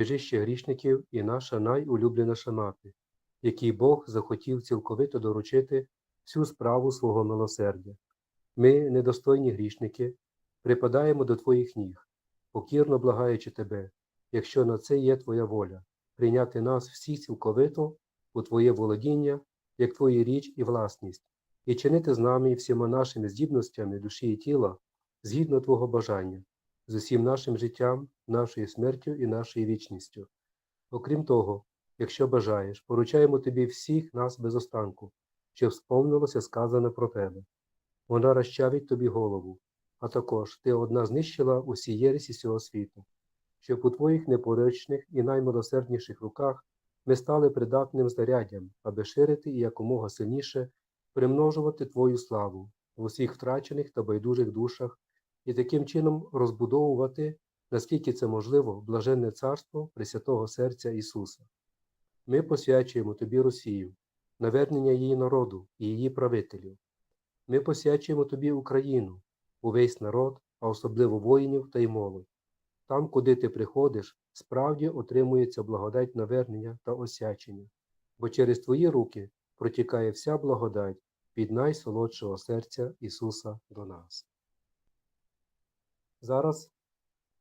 прибіжище грішників і наша найулюбленіша мати, якій Бог захотів цілковито доручити всю справу свого милосердя. Ми, недостойні грішники, припадаємо до Твоїх ніг, покірно благаючи Тебе, якщо на це є Твоя воля, прийняти нас всіх цілковито у Твоє володіння, як Твою річ і власність, і чинити з нами всіма нашими здібностями душі і тіла згідно Твого бажання, з усім нашим життям, нашою смертю і нашою вічністю. Окрім того, якщо бажаєш, поручаємо Тобі всіх нас без останку, щоб сповнилося сказане про Тебе. Вона розчавить тобі голову, а також ти одна знищила усі єресі цього світу, щоб у твоїх непорочних і наймилосердніших руках ми стали придатним знаряддям, аби ширити і якомога сильніше примножувати Твою славу в усіх втрачених та байдужих душах і таким чином розбудовувати, наскільки це можливо, блаженне царство Пресвятого серця Ісуса. Ми посвячуємо Тобі Росію, навернення її народу і її правителів. Ми посвячуємо Тобі Україну, увесь народ, а особливо воїнів та й молодь. Там, куди ти приходиш, справді отримується благодать навернення та освячення, бо через Твої руки протікає вся благодать від найсолодшого серця Ісуса до нас. Зараз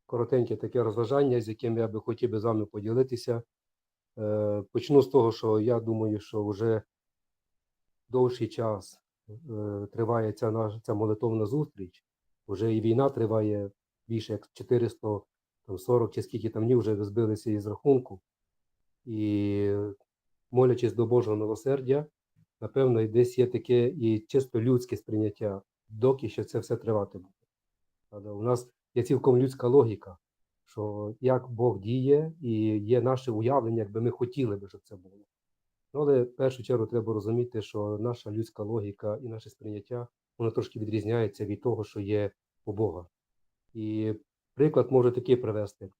коротеньке таке розважання, з яким я би хотів би з вами поділитися. Е, Почну з того, що я думаю, що вже довший час е, триває ця наша ця молитовна зустріч. Уже і війна триває більше як 440 чи скільки там днів вже збилися із рахунку. І молячись до Божого милосердя, напевно, десь є таке і чисто людське сприйняття, доки ще це все тривати буде. Але у нас є цілком людська логіка, що як Бог діє, і є наше уявлення, якби ми хотіли би, щоб це було. Ну, але в першу чергу треба розуміти, що наша людська логіка і наше сприйняття воно трошки відрізняється від того, що є у Бога. І приклад може такий привести.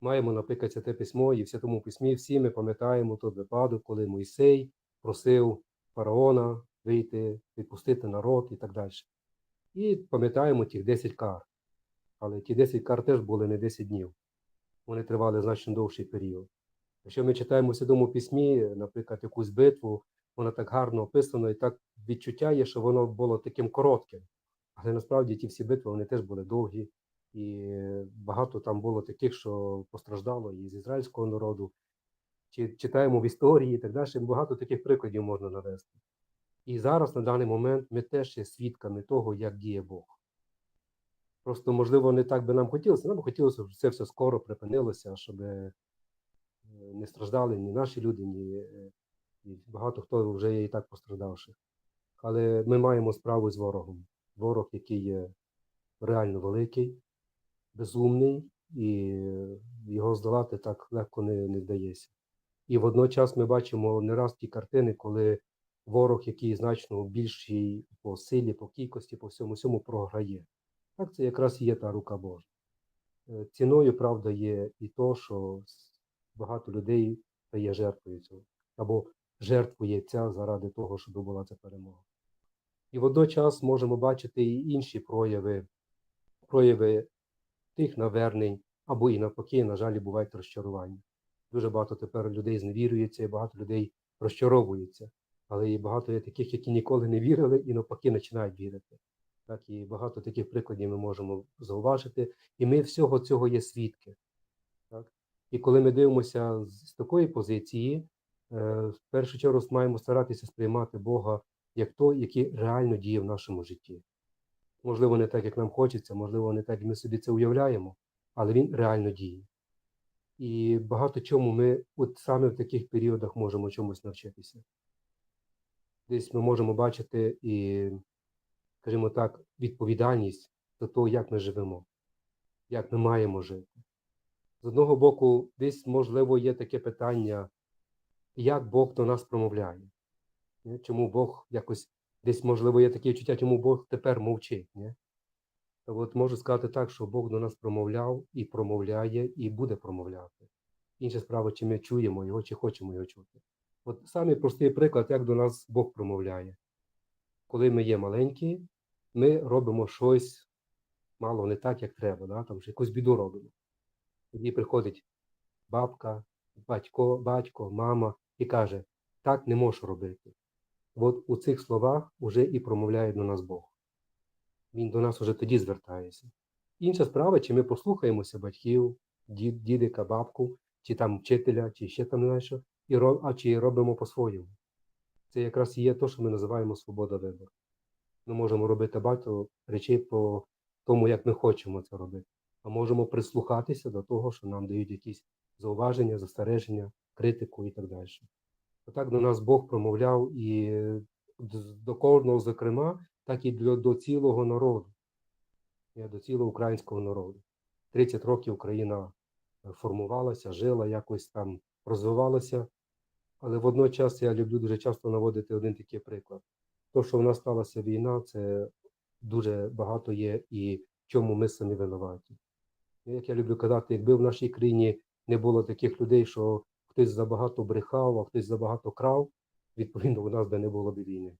Маємо, наприклад, це письмо, і в Святому Письмі всі ми пам'ятаємо той випадок, коли Мойсей просив фараона вийти, відпустити народ і так далі. І пам'ятаємо тих 10 кар. Але ті 10 кар теж були не 10 днів. Вони тривали значно довший період. Якщо ми читаємо в Святому Письмі, наприклад, якусь битву, вона так гарно описана, і так відчуття є, що воно було таким коротким. Але насправді ті всі битви вони теж були довгі, і багато там було таких, що постраждало і з ізраїльського народу. Чи читаємо в історії і так далі, багато таких прикладів можна навести. І зараз, на даний момент, ми теж є свідками того, як діє Бог. Просто, можливо, не так би нам хотілося, нам би хотілося, щоб це все скоро припинилося, щоб е, не страждали ні наші люди, ні е, багато хто вже є і так постраждавших. Але ми маємо справу з ворогом. Ворог, який є реально великий, безумний, і його здолати так легко не, не вдається. І водночас ми бачимо не раз ті картини, коли ворог, який значно більший по силі, по кількості, по всьому всьому програє. Так це якраз і є та рука Божа. Е, Ціною, правда, є і то, що багато людей стає жертвою цього, або жертвується заради того, щоб була ця перемога. І водночас можемо бачити і інші прояви, прояви тих навернень, або і навпаки, на жаль, бувають розчарування. Дуже багато тепер людей зневірюється, і багато людей розчаровуються. Але і багато є таких, які ніколи не вірили і навпаки починають вірити. Так, і багато таких прикладів ми можемо зауважити, і ми всього цього є свідки. Так? І коли ми дивимося з такої позиції, е, в першу чергу маємо старатися сприймати Бога як той, який реально діє в нашому житті. Можливо, не так, як нам хочеться, можливо, не так, як ми собі це уявляємо, але він реально діє. І багато чому ми от саме в таких періодах можемо чомусь навчитися. Десь ми можемо бачити і, скажімо так, відповідальність за те, як ми живемо, як ми маємо жити. З одного боку, десь, можливо, є таке питання, як Бог до нас промовляє. Чому Бог якось десь, можливо, є таке відчуття, чому Бог тепер мовчить. То от можу сказати так, що Бог до нас промовляв і промовляє, і буде промовляти. Інша справа, чи ми чуємо його, чи хочемо його чути. От самий простий приклад, як до нас Бог промовляє. Коли ми є маленькі, ми робимо щось мало не так, як треба, да? там ж якусь біду робимо. Тоді приходить бабка, батько, батько, мама і каже, так не можеш робити. От у цих словах уже і промовляє до нас Бог. Він до нас уже тоді звертається. Інша справа, чи ми послухаємося батьків, дід, дідика, бабку, чи там вчителя, чи ще там не знаю що, і ро- а чи робимо по-своєму. Це якраз є те, що ми називаємо свобода вибору. Ми можемо робити багато речей по тому, як ми хочемо це робити, а можемо прислухатися до того, що нам дають якісь зауваження, застереження, критику і так далі. Отак до нас Бог промовляв і до кожного, зокрема, так і до, до цілого народу, е, до цілого українського народу. 30 років Україна е, формувалася, жила, якось там розвивалася. Але водночас я люблю дуже часто наводити один такий приклад. То, що в нас сталася війна, це дуже багато є і в чому ми самі винуваті. Як я люблю казати, якби в нашій країні не було таких людей, що хтось забагато брехав, а хтось забагато крав, відповідно, у нас би не було б війни.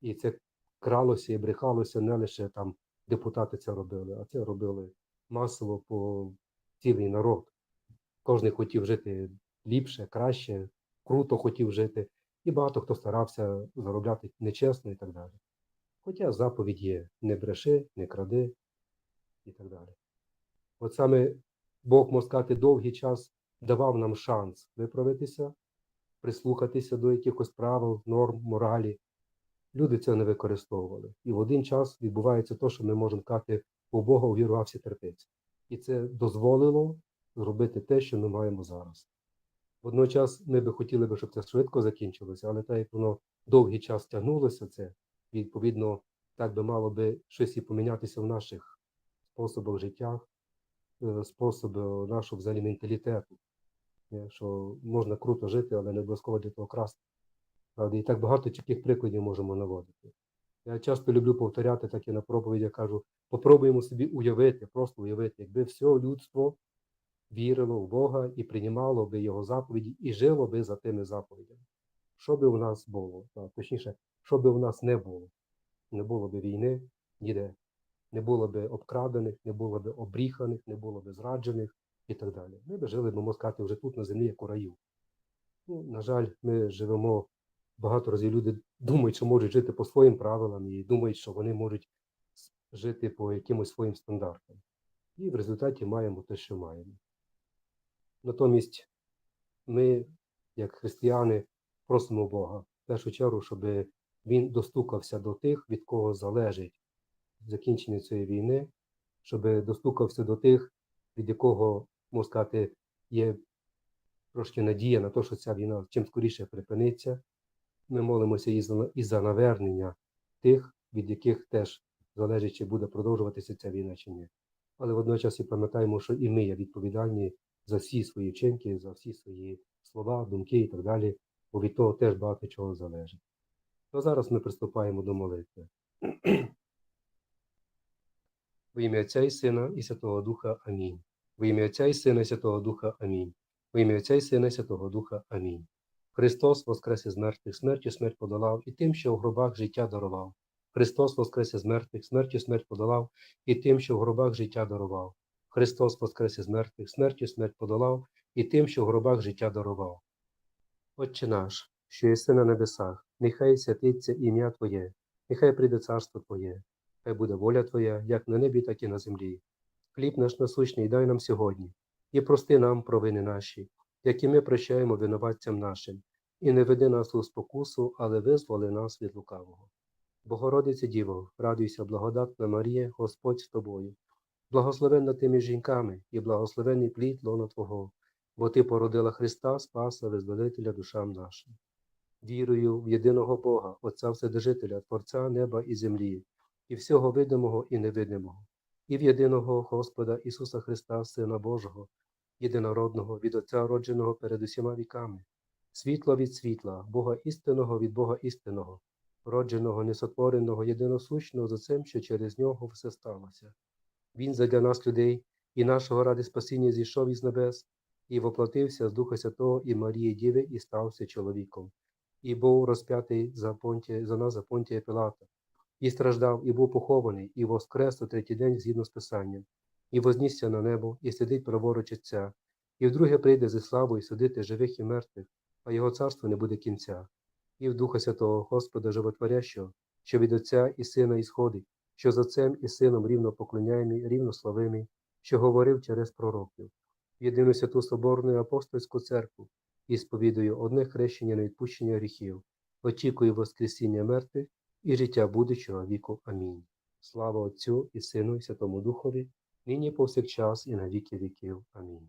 І це кралося і брехалося не лише там депутати це робили, а це робили масово по цілий народ. Кожен хотів жити ліпше, краще, круто хотів жити, і багато хто старався заробляти нечесно і так далі. Хоча заповідь є не бреши, не кради і так далі. От саме Бог, можна сказати, довгий час давав нам шанс виправитися, прислухатися до якихось правил, норм, моралі. Люди це не використовували. І в один час відбувається те, що ми можемо казати, у Бога увірвався терпець. І це дозволило зробити те, що ми маємо зараз. Водночас ми би хотіли би, щоб це швидко закінчилося, але так як воно довгий час тягнулося, це відповідно так би мало би щось і помінятися в наших способах життя, е, способу нашого взагалі менталітету. Е, Що можна круто жити, але не обов'язково для того красти. Правда, і так багато таких прикладів можемо наводити. Я часто люблю повторяти, так і на проповідях кажу, попробуємо собі уявити, просто уявити, якби все людство вірило в Бога і приймало би Його заповіді і жило би за тими заповідями. Що би у нас було? Точніше, що би у нас не було? Не було би війни ніде, не було би обкрадених, не було би обріханих, не було би зраджених і так далі. Ми б жили, можна сказати, вже тут на землі, як у раю. Ну, на жаль, ми живемо багато разів люди думають, що можуть жити по своїм правилам і думають, що вони можуть жити по якимось своїм стандартам. І в результаті маємо те, що маємо. Натомість ми, як християни, просимо Бога в першу чергу, щоб Він достукався до тих, від кого залежить закінчення цієї війни, щоб достукався до тих, від якого, можна сказати, є трошки надія на те, що ця війна чим скоріше припиниться. Ми молимося і за, і за навернення тих, від яких теж залежить, чи буде продовжуватися ця війна чи ні. Але водночас і пам'ятаємо, що і ми є відповідальні за всі свої вчинки, за всі свої слова, думки і так далі, бо від того теж багато чого залежить. То зараз ми приступаємо до молитви. Во ім'я Отця і Сина і Святого Духа. Амінь. Во ім'я Отця і Сина і Святого Духа. Амінь. Во ім'я Отця і Сина і Святого Духа. Амінь. Христос воскрес із мертвих, смертю смерть подолав, і тим, що в гробах життя дарував. Христос воскрес із мертвих, смертю смерть подолав, і тим, що в гробах життя дарував. Христос воскрес із мертвих, смертю смерть подолав, і тим, що в гробах життя дарував. Отче наш, що єси на небесах, нехай святиться ім'я Твоє, нехай прийде царство Твоє, хай буде воля Твоя, як на небі, так і на землі. Хліб наш насущний дай нам сьогодні, і прости нам провини наші, які ми прощаємо винуватцям нашим, і не веди нас у спокусу, але визволи нас від лукавого. Богородице Діво, радуйся, благодатна Марія, Господь з тобою. Благословенна ти між жінками, і благословений плід лона Твого, бо Ти породила Христа, Спаса, Визволителя душам нашим. Вірую в єдиного Бога, Отця Вседержителя, Творця неба і землі, і всього видимого і невидимого, і в єдиного Господа Ісуса Христа, Сина Божого, єдинородного, від Отця родженого перед усіма віками, світло від світла, Бога істинного від Бога істинного, родженого, несотвореного, єдиносущного за цим, що через нього все сталося. Він задля нас людей і нашого ради спасіння зійшов із небес, і воплотився з Духа Святого і Марії Діви, і стався чоловіком, і був розп'ятий за, Понтія, за нас за Понтія Пилата, і страждав, і був похований, і воскрес у третій день згідно з Писанням, і вознісся на небо, і сидить праворуч Отця, і вдруге прийде зі славою судити живих і мертвих, а його царство не буде кінця. І в Духа Святого Господа Животворящого, що від Отця і Сина ісходить, що з Отцем і Сином рівно поклоняємий, рівно славимий, що говорив через пророків, єдину святу Соборну і апостольську церкву і сповідую одне хрещення на відпущення гріхів, очікую Воскресіння мертвих і життя будучого віку. Амінь. Слава Отцю і Сину, і Святому Духові, нині повсякчас, і на віки віків. Амінь.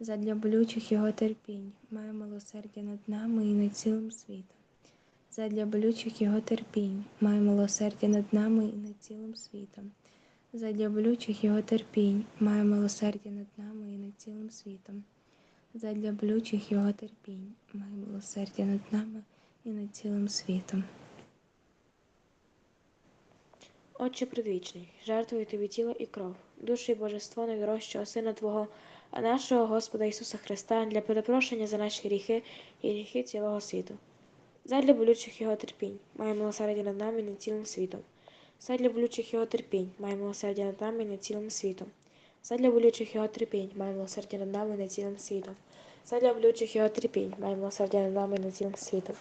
Задля болючих його терпінь, май милосердя над нами і над цілим світом. Задля болючих його терпінь, май милосердя над нами і над цілим світом. Задля болючих його терпінь, має милосердя над нами і над цілим світом. Задля болючих його терпінь, має милосердя над нами і над цілим світом. Отче предвічний, жертвую тобі тіло і кров, душу і божество найдорожчого Сина Твого, нашого Господа Ісуса Христа для перепрошення за наші гріхи і гріхи цілого світу. Задля болючих його терпінь, має милосердя над нами і над цілим світом. Задля болючих його терпінь, має милосердя над нами і над цілим світом. Задля болючих його терпінь, має милосердя над нами і над цілим світом. Задля болючих його терпінь, має милосердя над нами і над цілим світом.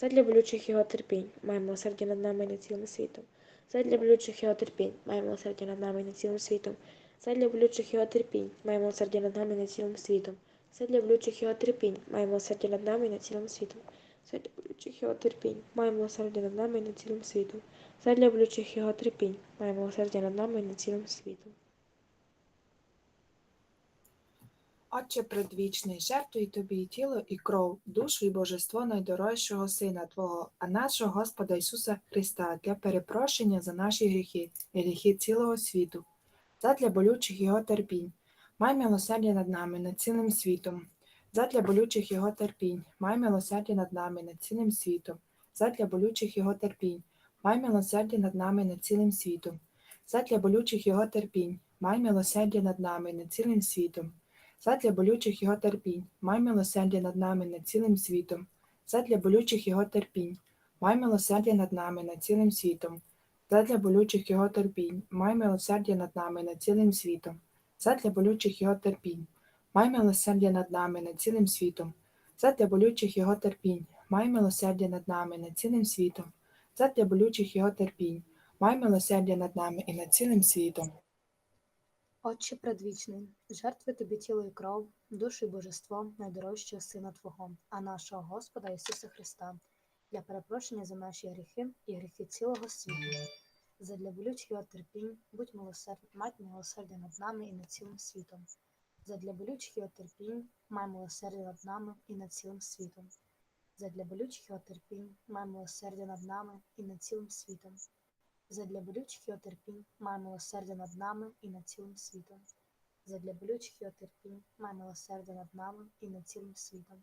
Задля болючих його терпінь, має милосердя над нами і над цілим світом. Задля болючих його терпінь, має милосердя над нами і над цілим світом. Задля болючих його терпінь, має милосердя над нами і цілим світом. Задля болючих його терпінь, має милосердя над нами і цілим світом. Задля болючих його терпінь, має милосердя над нами і цілим світом. Задля болючих його терпінь, має милосердя над нами і цілим світом. Отче предвічний, жертвуй тобі і тіло, і кров, душу і божество найдорожчого Сина Твого, а нашого Господа Ісуса Христа для перепрошення за наші гріхи і гріхи цілого світу, задля болючих Його терпінь, май милосердя над нами, над цілим світом, задля болючих Його терпінь, май милосердя над нами, над цілим світом, задля болючих Його терпінь, май милосердя над нами, над цілим світом, задля болючих Його терпінь, май милосердя над нами, над цілим світом. Задля болючих його терпінь, май милосердя над нами над цілим світом, задля болючих його терпінь, май милосердя над нами над цілим світом, задля болючих його терпінь, май милосердя над нами над цілим світом, задля болючих його терпінь, май милосердя над нами над цілим світом, задля болючих його терпінь, май милосердя над нами над цілим світом, задля болючих його терпінь, май милосердя над нами і над цілим світом. Отче предвічний, жертви тобі тіло і кров, душу і божество найдорожчого Сина Твого, а нашого Господа Ісуса Христа, для перепрошення за наші гріхи і гріхи цілого світу. Задля болючих його терпінь, будь милосерд, мать милосердя над нами і над цілим світом. Задля болючих його терпінь май милосердя над нами і над цілим світом. Задля болючих його терпінь май милосердя над нами і над цілим світом. Задля болючих його терпінь май милосердя над нами і над цілим світом. Задля болючих його терпінь май милосердя над нами і над цілим світом.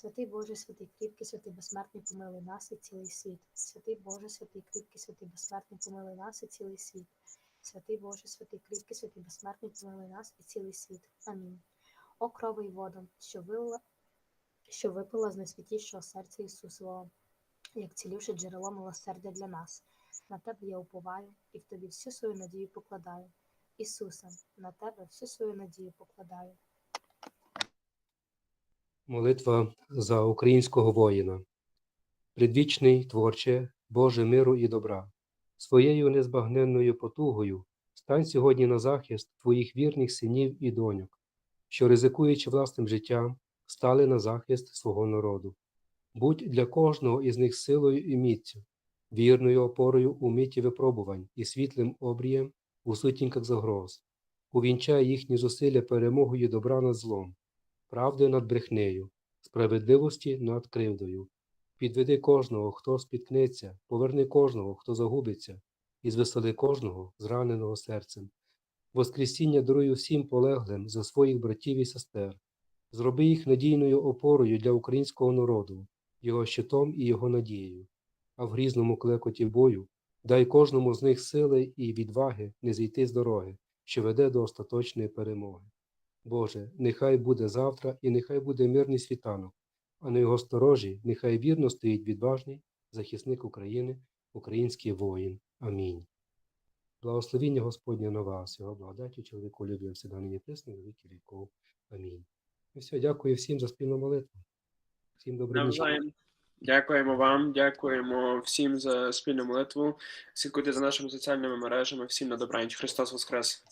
Святий Боже, святий кріпкий, святий безсмертний, помилуй нас і цілий світ. Святий Боже, святий кріпкий, святий безсмертний, помилуй нас і цілий світ. Святий Боже, святий кріпкий, святий безсмертний, помилуй нас і цілий світ. Амінь. О крови й вода, що вилила, що випила з найсвятішого серця Ісусового, як цілюше джерело милосердя для нас. На тебе я уповаю і в тобі всю свою надію покладаю. Ісусе, на тебе всю свою надію покладаю. Молитва за українського воїна. Предвічний творче, Боже миру і добра, своєю незбагненною потугою стань сьогодні на захист твоїх вірних синів і доньок, що, ризикуючи власним життям, стали на захист свого народу. Будь для кожного із них силою і міцю, вірною опорою у миті випробувань і світлим обрієм у сутінках загроз. Увінчай їхні зусилля перемогою добра над злом правди над брехнею, справедливості над кривдою. Підведи кожного, хто спіткнеться, поверни кожного, хто загубиться, і звесели кожного, зраненого серцем. Воскресіння даруй всім полеглим за своїх братів і сестер. Зроби їх надійною опорою для українського народу, його щитом і його надією. А в грізному клекоті бою дай кожному з них сили і відваги не зійти з дороги, що веде до остаточної перемоги. Боже, нехай буде завтра і нехай буде мирний світанок, а на його сторожі нехай вірно стоїть відважний захисник України, український воїн. Амінь. Благословіння Господня на вас, його благодаті, чоловіку любив всегда нині присно, на віки віков. Амінь. І все, дякую всім за спільну молитву. Всім доброго ніч. Навзаєм. Дякуємо вам, дякуємо всім за спільну молитву. Слідкуйте за нашими соціальними мережами. Всім на добраніч. Христос Воскрес.